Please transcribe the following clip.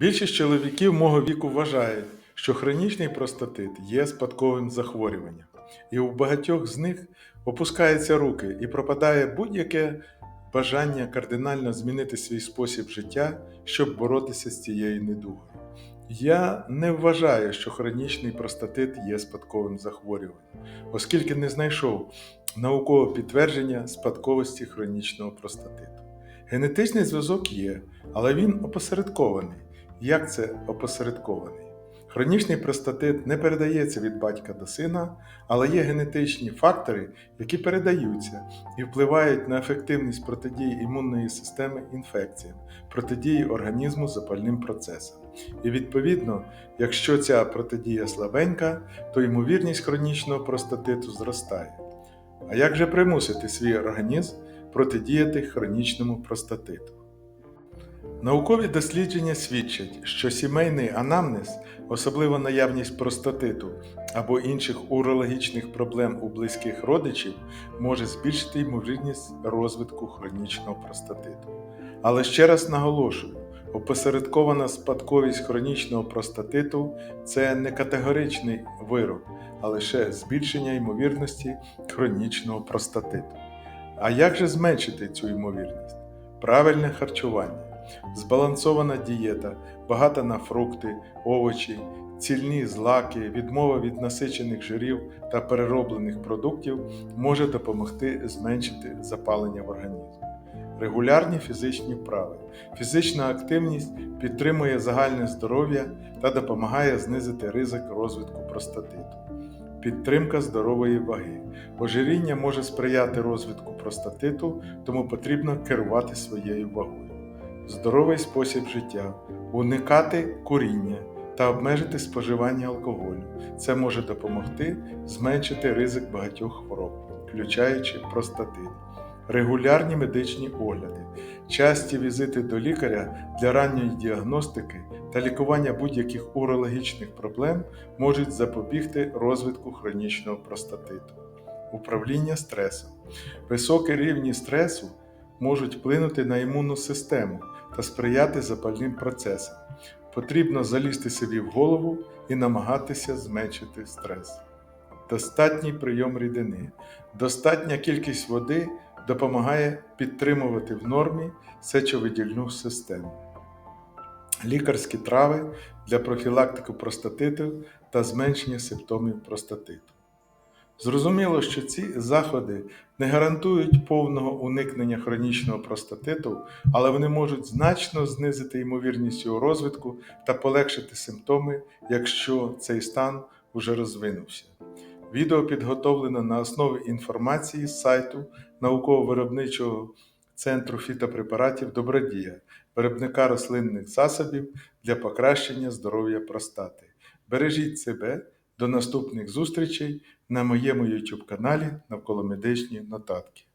Більшість чоловіків мого віку вважають, що хронічний простатит є спадковим захворюванням, і у багатьох з них опускаються руки і пропадає будь-яке бажання кардинально змінити свій спосіб життя, щоб боротися з цією недугою. Я не вважаю, що хронічний простатит є спадковим захворюванням, оскільки не знайшов наукового підтвердження спадковості хронічного простатиту. Генетичний зв'язок є, але він опосередкований. Як це опосередкований? Хронічний простатит не передається від батька до сина, але є генетичні фактори, які передаються і впливають на ефективність протидії імунної системи інфекціям, протидії організму запальним процесам. І відповідно, якщо ця протидія слабенька, то ймовірність хронічного простатиту зростає. А як же примусити свій організм протидіяти хронічному простатиту? Наукові дослідження свідчать, що сімейний анамнез, особливо наявність простатиту або інших урологічних проблем у близьких родичів, може збільшити ймовірність розвитку хронічного простатиту. Але ще раз наголошую, опосередкована спадковість хронічного простатиту це не категоричний вирок, а лише збільшення ймовірності хронічного простатиту. А як же зменшити цю ймовірність? Правильне харчування. Збалансована дієта, багата на фрукти, овочі, цільні злаки, відмова від насичених жирів та перероблених продуктів може допомогти зменшити запалення в організмі. Регулярні фізичні вправи. Фізична активність підтримує загальне здоров'я та допомагає знизити ризик розвитку простатиту. Підтримка здорової ваги. Ожиріння може сприяти розвитку простатиту, тому потрібно керувати своєю вагою здоровий спосіб життя, уникати куріння та обмежити споживання алкоголю. Це може допомогти зменшити ризик багатьох хвороб, включаючи простатит. Регулярні медичні огляди, часті візити до лікаря для ранньої діагностики та лікування будь-яких урологічних проблем можуть запобігти розвитку хронічного простатиту. Управління стресом. Високі рівні стресу можуть вплинути на імунну систему та сприяти запальним процесам. Потрібно залізти собі в голову і намагатися зменшити стрес. Достатній прийом рідини. Достатня кількість води допомагає підтримувати в нормі сечовидільну систему. Лікарські трави для профілактики простатиту та зменшення симптомів простатиту. Зрозуміло, що ці заходи не гарантують повного уникнення хронічного простатиту, але вони можуть значно знизити ймовірність його розвитку та полегшити симптоми, якщо цей стан уже розвинувся. Відео підготовлено на основі інформації з сайту науково-виробничого центру фітопрепаратів Добродія, виробника рослинних засобів для покращення здоров'я простати. Бережіть себе, до наступних зустрічей на моєму YouTube каналі навколо медичні нотатки.